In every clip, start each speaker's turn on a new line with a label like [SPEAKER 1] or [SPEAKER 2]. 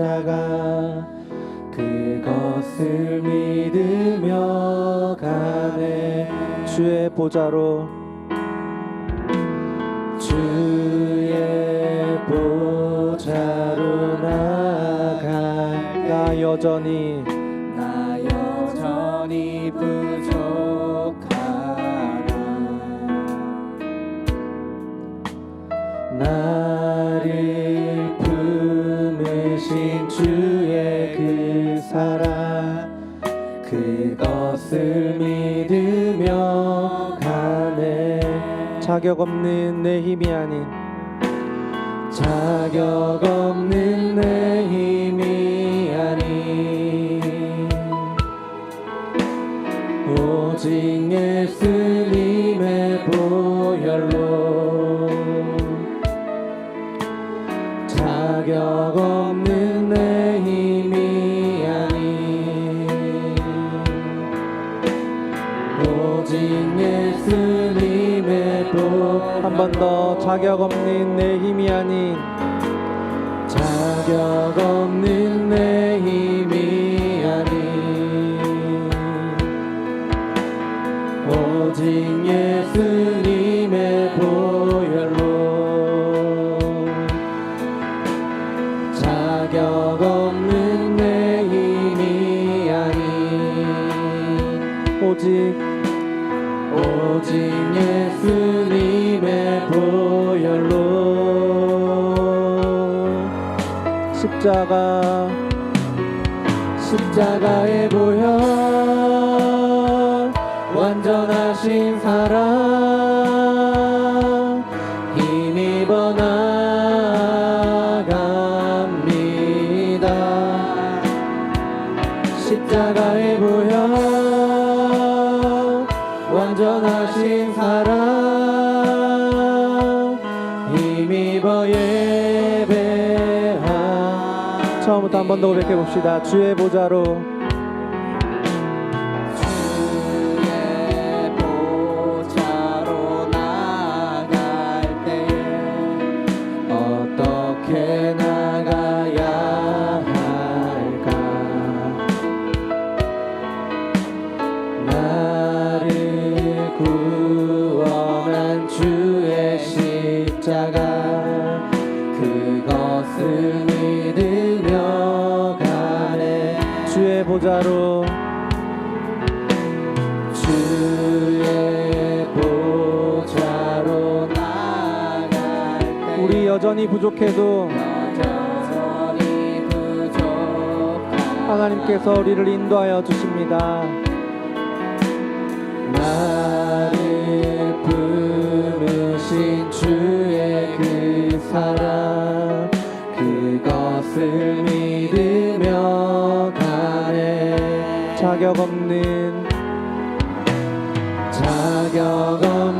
[SPEAKER 1] 십자가 그것을 믿으며 가네. 주의 보좌로. 주의 보좌로 나갈. 나 여전히 자격 없는 내 힘이 아닌 자격 없는 더 자격 없는 내 힘이 아닌 자격 없는 내 십자가 십자가의 보혈 완전하신 사랑 번 더 고백해 봅시다. 주의 보좌로 하나님께서 우리를 인도하여 주십니다. 나를 품으신 주의 그 사랑 그것을 믿으며 가네 자격 없는 자격 없는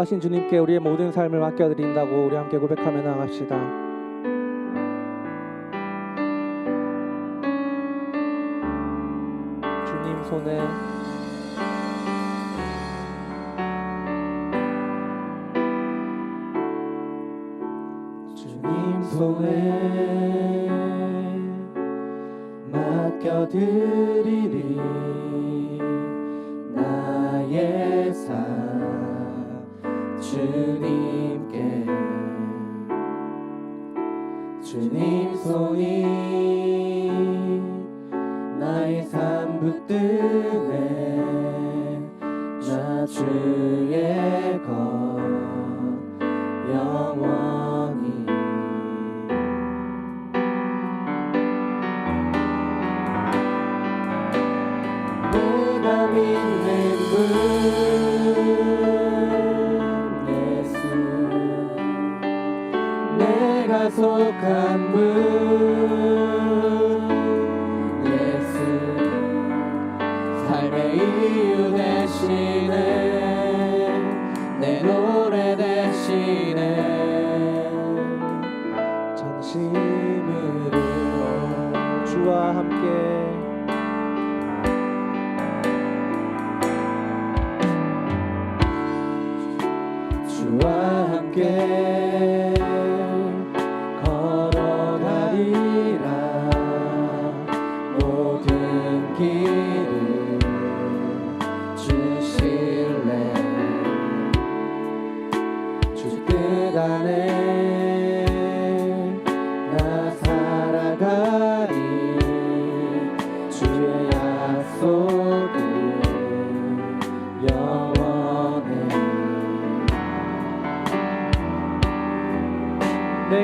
[SPEAKER 1] 사랑하신 주님께 우리의 모든 삶을 맡겨드린다고 우리 함께 고백하며 나갑시다. 주님 손에 주님 손에 맡겨드 주님께 주님 손이 나의 삶 붙드네 나 주의 것 약속한 분 예수 삶의 이유 대신에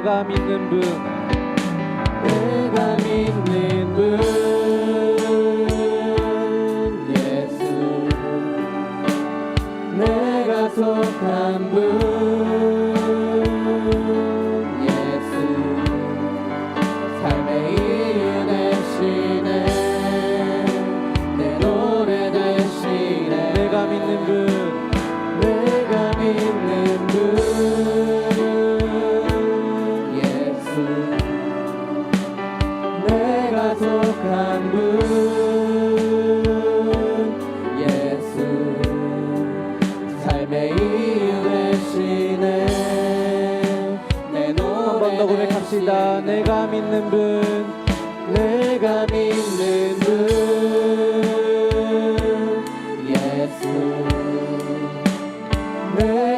[SPEAKER 1] 내가 믿는 분 내가 믿는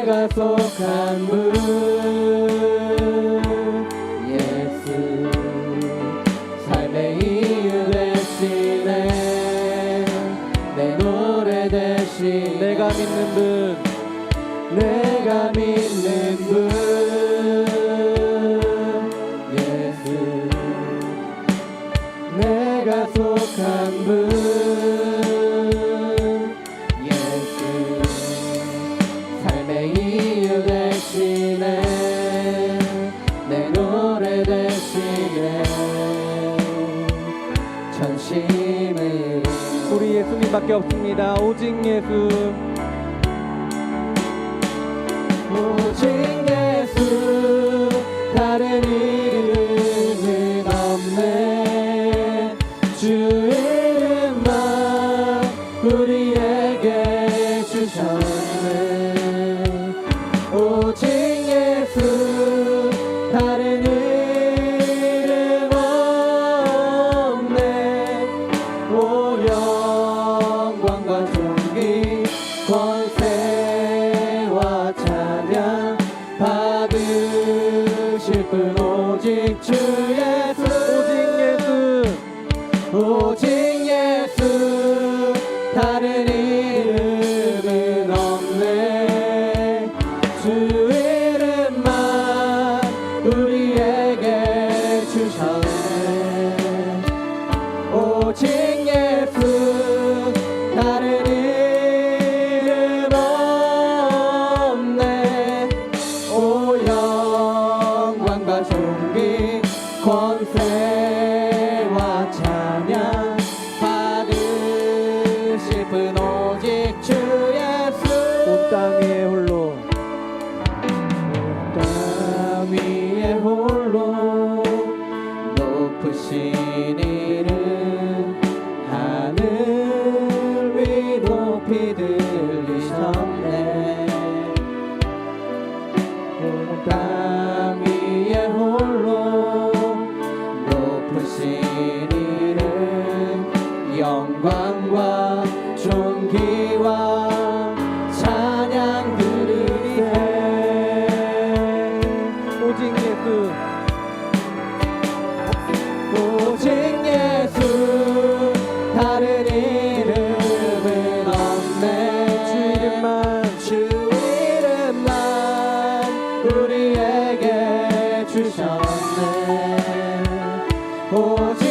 [SPEAKER 1] Благослов Камбы. 밖에 없습니다. 오직 예수. 오직 주셨네. 오직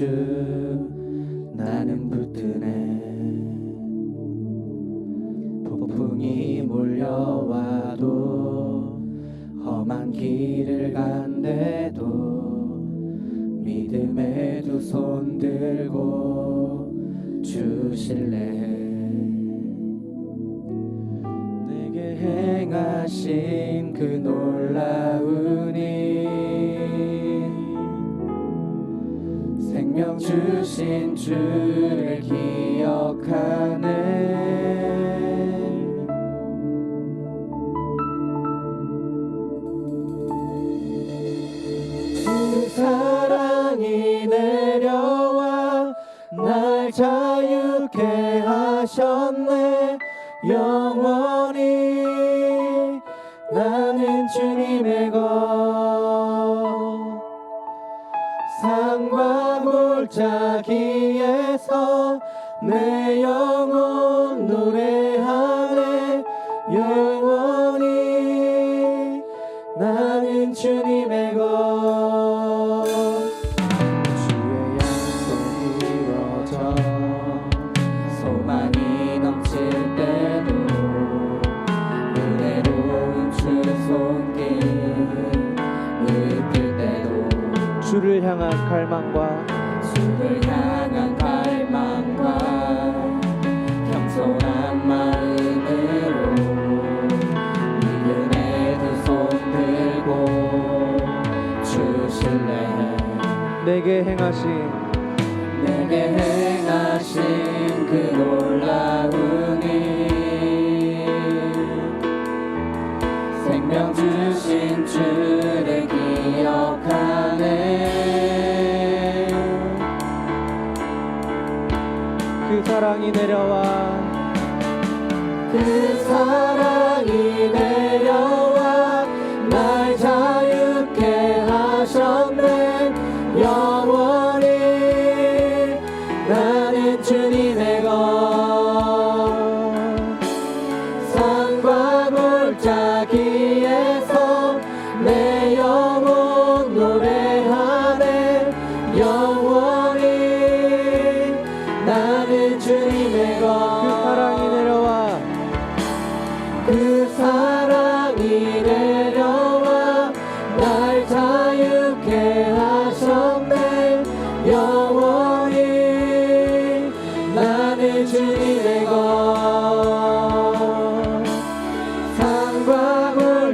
[SPEAKER 1] 주 나는 붙드네. 폭풍이 몰려와도 험한 길을 간대도 믿음의 두손 들고 주실래 내 주신 주를 기억하네. 그 사랑이 내려와 날 자유케 하셨네 주님의 것. 주의 약속이 이루어져
[SPEAKER 2] 소망이 넘칠 때도 은혜로운 주 손길 느낄 때도
[SPEAKER 1] 주를 향한 갈망과
[SPEAKER 2] 주를
[SPEAKER 1] 내게 행하신
[SPEAKER 2] 내게 행하신 그 놀라운 일 생명 주신 주를 기억하네.
[SPEAKER 1] 그 사랑이 내려와
[SPEAKER 2] 그 사랑이 내려와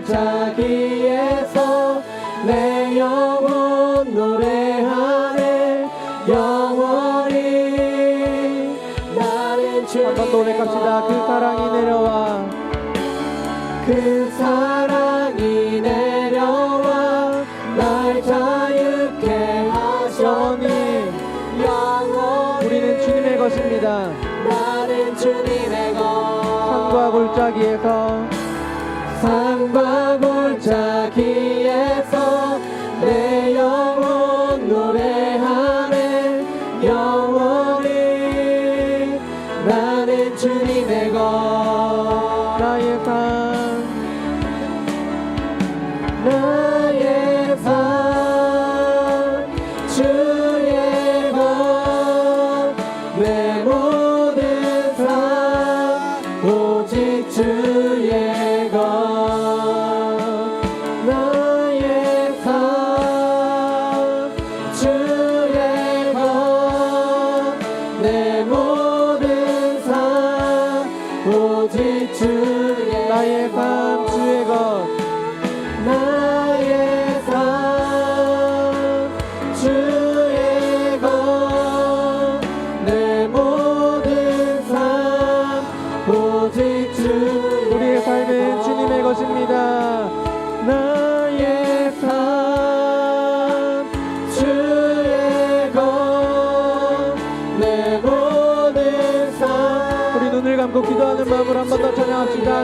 [SPEAKER 2] Kentucky.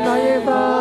[SPEAKER 2] 나의
[SPEAKER 1] 삶